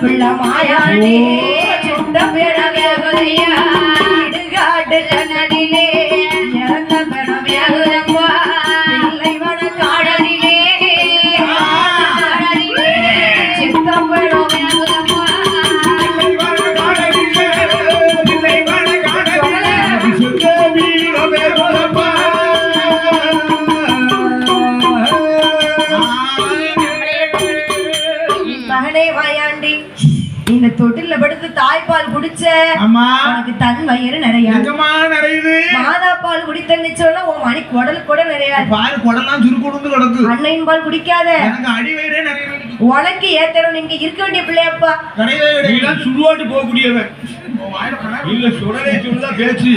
பிள்ளை மாயாண்டி சுட்ட பிறவையா இடுகாட்டுல மகனே வாயாண்டி. இந்த தொட்டில படுத்து தாய்ப்பால் குடிச்ச அம்மா. உனக்கு தன் வயிறு நிறைய. நிறையுது? மாதா பால் குடித்தன்னு சொன்னா உன் மணி குடல் கூட நிறையாது. பாரு குடலாம் சுருக்குடுந்து கிடக்கு. அன்னையின் பால் குடிக்காத. எனக்கு அடி வயிறே நிறைய உனக்கு ஏத்தரும் நீங்க இருக்க வேண்டிய பிள்ளையப்பா. கிடையாது. சுடுவாட்டு போகக்கூடியவன். இல்ல சுடலே சுடுதா பேச்சு.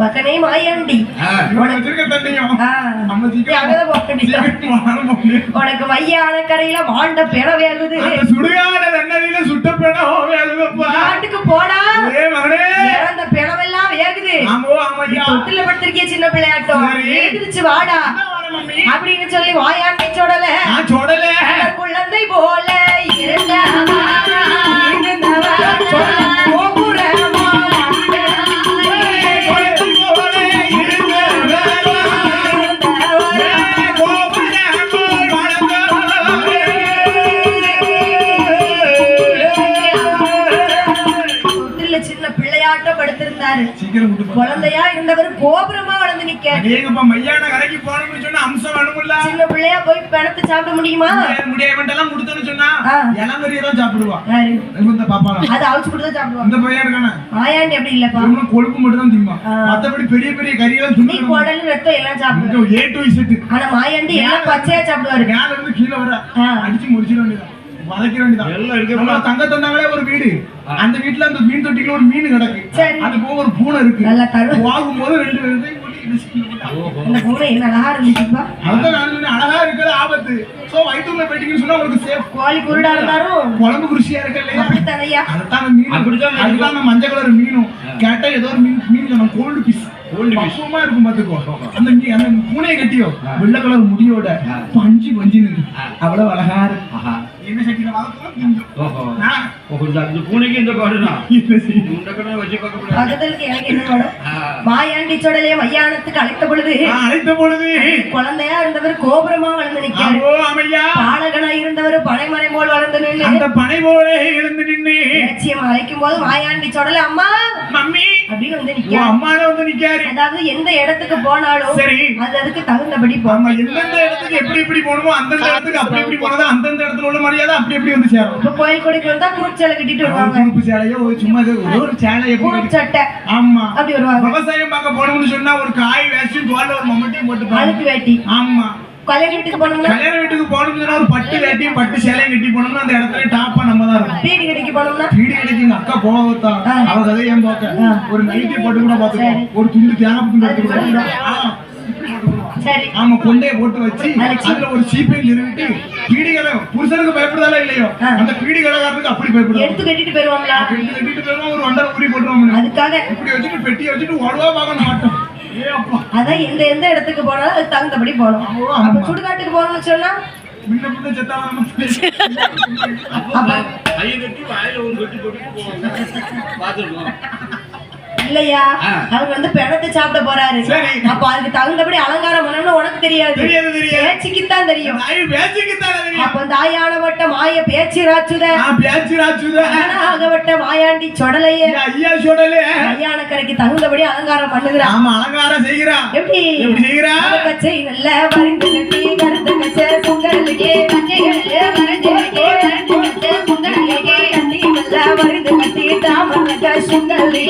மகனே மாயாண்டி உனக்கு மையான கரையில மாண்ட பிறவேகுது அந்த சுடுகாட தண்ணதியில சுட்ட பிணம் வேலுதப்பா நாட்டுக்கு போடா இறந்த பிணவெல்லாம் வேகுது தொட்டில படுத்திருக்கிய சின்ன பிள்ளையாட்டம். எழுந்திருச்சு வாடா அப்படின்னு சொல்லி வாயாண்டி நான் சொடல குழந்தை போல இருந்தவா, படுத்திருந்தாரு சீக்கிரம் விட்டு போ. குழந்தையா இருந்தவர் கோபுரமா வளர்ந்து நிக்க அடேங்கப்பா, மையான கரைக்கு போகணும்னு சொன்னா அம்சம் வேணுமில்ல? சின்ன பிள்ளையா போய் பிணத்து சாப்பிட முடியுமா முடியாது, இவன்ட்டெல்லாம் கொடுத்தோன்னு சொன்னா. இளநீரை தான் சாப்பிடுவா. இந்த பாப்பாலாம். அது அவிச்சு கொடுத்தா சாப்பிடுவாங்க இந்த பையன் இருக்கானே, ஆயாண்டி அப்படி இல்லப்பா இவனும் கொழுப்பு மட்டும் தான் திம்பான். ஆ. மத்தபடி பெரிய பெரிய தின்னுக்கிட மாட்டான். குடல் ரத்தம் எல்லாம் சாப்பிடுவ இங்க A to Z. ஆனா மாயாண்டி எல்லாம் பச்சையா சாப்பிடுவாரு மேல இருந்து கீழே வர. அடிச்சு முடிச்சிட வேண்டியதான். வதக்கிட வேண்டியதான். எல்லாம் இருக்க நம்ம தங்க தந்தாங்களே ஒரு வீடு. அந்த வீட்டுல அந்த மீன் தொட்டிக்குள்ள ஒரு மீன் கிடக்கு. அது போக ஒரு பூனை இருக்கு. நல்லா தரு வாங்கும்போது ரெண்டு அழகா இருக்கிறது ஆபத்து. சோ வயிற்றுக்குள்ள போயிட்டீங்கன்னு சொன்னா உங்களுக்கு சேஃப் கோழி குருடா இருந்தாலும் குழம்பு ருசியா இருக்கு இல்லையா? அதுதான் மீன் அதுதான் அந்த மஞ்சள் கலர் மீனும். கேட்டா ஏதோ ஒரு மீன் மீன் நம்ம கோல்டு பீஸ். பக்குவமா இருக்கும் பாத்துக்கோ அந்த மீன் அந்த பூனையை கட்டியோ வெள்ளை கலர் முடியோட பஞ்சு பஞ்சு அவ்வளவு அழகா இருக்கு. என்ன சட்டியில வளர்க்கலாம் கொஞ்சம் பூனைக்கு இந்த பாடுனா? பக்கத்துக்கு எனக்கு என்ன ஆ. மாயாண்டி சொடலைய மையானத்துக்கு அழைத்த பொழுது. அழைத்த பொழுது. குழந்தையா இருந்தவர் கோபுரமா வளர்ந்து நிக்காரு அதோ அமையா பாலகனா இருந்தவர் பனைமறை போல் வளர்ந்து நின்று. அந்த பனை போல இருந்து நின்னு லட்சியம் அழைக்கும் போது மாயாண்டி சொடல அம்மா. மம்மி. அப்படின்னு வந்து உன் நிக்காரு அம்மான வந்து நிக்காரு. அதாவது எந்த இடத்துக்கு போனாலும் சரி. அது அதுக்கு தகுந்தபடி போகும். ஆமா எந்தெந்த இடத்துக்கு எப்படி எப்படி போகணுமோ அந்தந்த இடத்துக்கு அப்படி எப்படி போனதோ அந்தந்த இடத்துல உள்ள மரியாதை அப்படி எப்படி வந்து சேரும்? இப்ப கோயில் கொடைக்கு வந்தா குருச்சேலை கட்டிட்டு ஒரு வருவாங்க. சேலையோ ஒரு சும்மா ஒரு சேலையை சட்டை ஆமா. அப்படி வருவாங்க. விவசாயம் பார்க்க போனோம்னு சொன்னா ஒரு காய் வேஸ்டும் தோல்ல ஒரு மம்மட்டியும் போட்டு அழுக்கு வேட்டி. ஆமா. கல்யாண வீட்டுக்கு போனோம்னா கல்யாண வீட்டுக்கு போனோம்னு சொன்னா ஒரு பட்டு வேட்டியும் பட்டு சேலையும் கட்டி போனோம்னா அந்த இடத்துல டாப்பா நம்ம தான் இருக்கும் வீடு கடைக்கு போனோம்னா வீடு கிடைக்கு எங்க அக்கா. அவ கதை ஏன் பார்க்க? ஒரு நைட்டி போட்டு கூட பாத்துக்கோ ஒரு துண்டு தேங்காய் துண்டு எடுத்து கூட ஆமா கொண்டைய போட்டு வச்சு. அதுல ஒரு சீப்பையும் நிறுவிட்டு பீடிகளை புருஷனுக்கு பயப்படுதால இல்லையோ. அந்த பீடி கடைக்காரனுக்கு அப்படி பயப்படுவாங்க. எடுத்து கட்டிட்டு போயிருவாங்களா? கட்டி கட்டிட்டு போயிருவான், ஒரு வண்டரை உரி போட்டுருவாங்க. அதுக்காக. இப்படி வச்சுட்டு பெட்டியை வச்சுட்டு ஆட்டம் ஏ அப்பா அதான் எந்த எந்த இடத்துக்கு போனாலும் அதுக்கு தகுந்தபடி போகணும். ஆமா, அப்ப. சுடுகாட்டுக்கு போகணும்னு சொன்னா? இல்லையா. அவர் வந்து பிணத்தை சாப்பிட போறாரு. சரி. அப்ப அதுக்கு தகுந்தபடி அலங்காரம் பண்ணணும்னு உனக்கு தெரியாது. தெரியாது தெரியாது. பேச்சுக்குத்தான் தெரியும். பேச்சுக்கு தானே அப்ப தாயானவட்ட மாய பேச்சு ராச்சுத நான் பேச்சு ராச்சுதா ஆகவட்ட மாயாண்டி சொடலைய. ஐயா சொல்லலே கல்யாணக்கரைக்கு தகுந்தபடி அலங்காரம் பண்ணுகிறான் ஆமா அலங்காரம் செய்கிறா. எப்படி? எப்படி கச்சை நல்ல வரிந்து கட்டி கருத்து கச்சை சுங்கலுக்கே கச்சைகளே வரிந்து கட்டி கருத்து கச்சை சுங்கலுக்கே நல்ல வரிந்து கட்டி சுங்கலுக்கே